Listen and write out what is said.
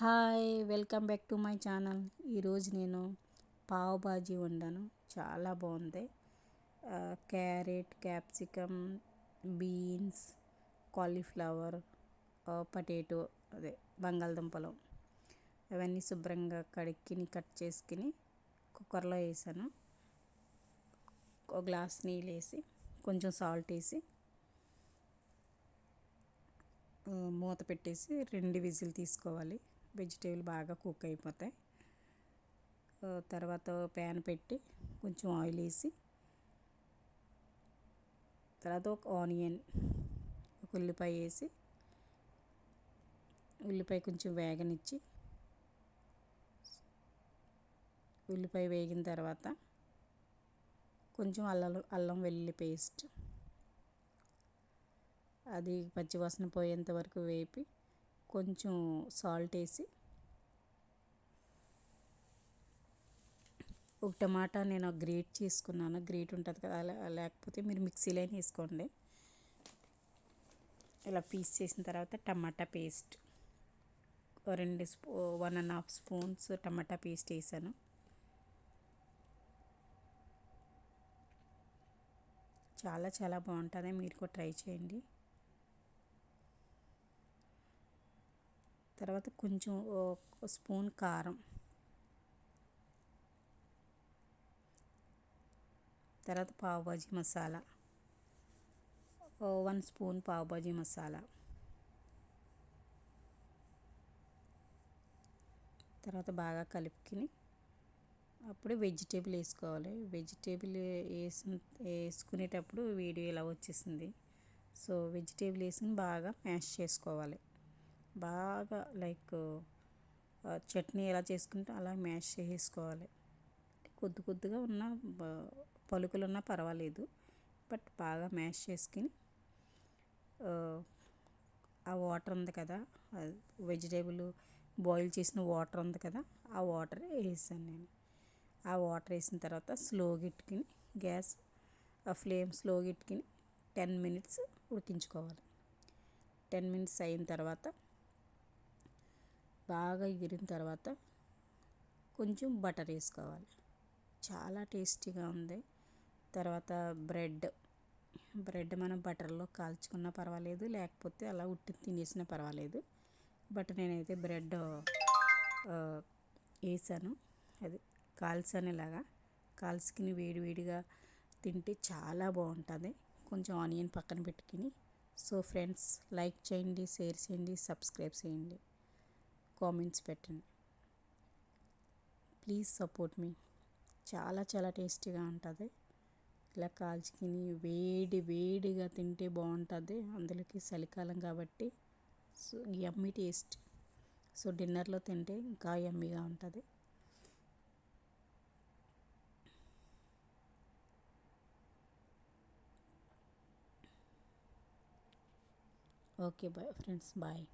Hi welcome back to my channel. ఈరోజు నేను పావ్ బాజీ వండాను. చాలా బాగుంది. Carrot capsicum beans cauliflower potato అదే బంగాళదుంపలు. అవన్నీ శుభ్రంగా కడిక్కిని కట్ చేసుకుని కుక్కర్లో వేసాను. ఒక గ్లాస్ నీళ్ళు వేసి కొంచెం సాల్ట్ వేసి మూత పెట్టేసి రెండు విజిల్ తీసుకోవాలి. వెజిటేబుల్ బాగా కుక్ అయిపోతాయి. తర్వాత ప్యాన్ పెట్టి కొంచెం ఆయిల్ వేసి తర్వాత ఒక ఆనియన్ ఒక ఉల్లిపాయ వేసి ఉల్లిపాయ కొంచెం వేగనిచ్చి ఉల్లిపాయ వేగిన తర్వాత కొంచెం అల్లం అల్లం వెల్లుల్లి పేస్ట్ అది పచ్చివాసన పోయేంత వరకు వేపి కొంచెం సాల్ట్ వేసి ఒక టమాటా నేను గ్రేట్ చేసుకున్నాను. గ్రేట్ ఉంటుంది కదా లేకపోతే మీరు మిక్సీలో వేసుకోండి. ఇలా పీస్ చేసిన తర్వాత టమాటా పేస్ట్ రెండు స్పూ one and half spoons tomato paste వేసాను. చాలా చాలా బాగుంటుంది. మీరు కూడా ట్రై చేయండి. తర్వాత కొంచెం ఒక స్పూన్ కారం. తర్వాత pavbhaji masala. One spoon pavbhaji masala. తర్వాత బాగా కలుపుకుని అప్పుడు వెజిటేబుల్ వేసుకోవాలి. వెజిటేబుల్ వేసి వేసుకునేటప్పుడు వీడియో ఇలా వచ్చేసింది. సో వెజిటేబుల్ వేసుకుని బాగా మ్యాష్ చేసుకోవాలి. బాగా లైక్ చట్నీ ఎలా చేసుకుంటే అలా మ్యాష్ చేసుకోవాలి కొద్ది కొద్దిగా ఉన్న పలుకులు ఉన్నా పర్వాలేదు. బట్ బాగా మ్యాష్ చేసుకుని ఆ వాటర్ ఉంది కదా వెజిటేబుల్ బాయిల్ చేసిన వాటర్ ఉంది కదా ఆ వాటర్ వేసాను నేను. ఆ వాటర్ వేసిన తర్వాత స్లోగా ఇట్టుకుని గ్యాస్ ఆ ఫ్లేమ్ స్లోగా ఇట్టుకుని టెన్ మినిట్స్ ఉడికించుకోవాలి. టెన్ మినిట్స్ అయిన తర్వాత బాగా ఎగిరిన తర్వాత కొంచెం బటర్ వేసుకోవాలి. చాలా టేస్టీగా ఉంది. తర్వాత బ్రెడ్ బ్రెడ్ మనం బటర్లో కాల్చుకున్నా పర్వాలేదు లేకపోతే అలా ఉట్టి తినేసినా పర్వాలేదు. బట్ నేనైతే బ్రెడ్ వేసాను. అది కాల్చాను ఇలాగా కాల్చుకుని వేడివేడిగా తింటే చాలా బాగుంటుంది. కొంచెం ఆనియన్ పక్కన పెట్టుకుని. సో ఫ్రెండ్స్ లైక్ చేయండి షేర్ చేయండి సబ్స్క్రైబ్ చేయండి. కామెంట్స్ పెట్టండి. ప్లీజ్ సపోర్ట్ మీ. చాలా చాలా టేస్టీగా ఉంటుంది. ఇలా కాల్చుకుని వేడి వేడిగా తింటే బాగుంటుంది. అందులోకి చలికాలం కాబట్టి సో యమ్మీ టేస్ట్. సో డిన్నర్లో తింటే ఇంకా యమ్మీగా ఉంటుంది. Okay bye friends bye.